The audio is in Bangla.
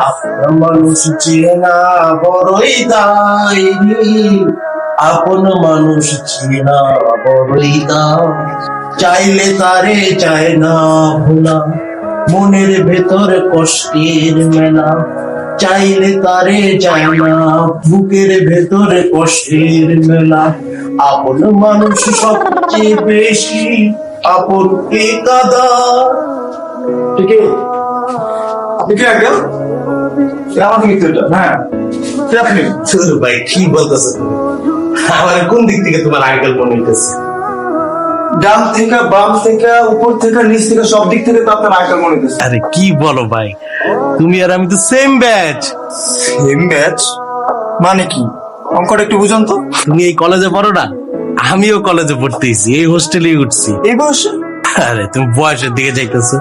আপন মানুষ বড়ই দায়নি আপন মানুষ বড়ই দায়। চাইলে তারে চায় না ভোলা। মনের ভেতর কষ্টের মেলা। চাইলে তারে চায় না বুকের ভেতর কষ্টের মেলা। আপন মানুষ সবচেয়ে বেশি আপন কাদা। আপনি কি আমাকে হ্যাঁ। আপনি? শুধু ভাই কি বলতেছো? তুমি আমার কোন দিক থেকে তোমার আঙ্কেল মনে হইতেছে? ডান থেকে বাম থেকে উপর থেকে নিচ থেকে সব দিক থেকে তো আপনার আঙ্কেল মনে হচ্ছে আরে কি বলো ভাই? তুমি আর আমি তো সেম ব্যাচ সেম ব্যাচ মানে কি? অঙ্কটা একটু বুঝুন তো। তুমি এই কলেজে পড়ো না? আমিও কলেজে পড়তেছি এই হোস্টেলেই উঠছি। এই বয়সে? আরে তুমি বয়সের দিকে যাইতেছো।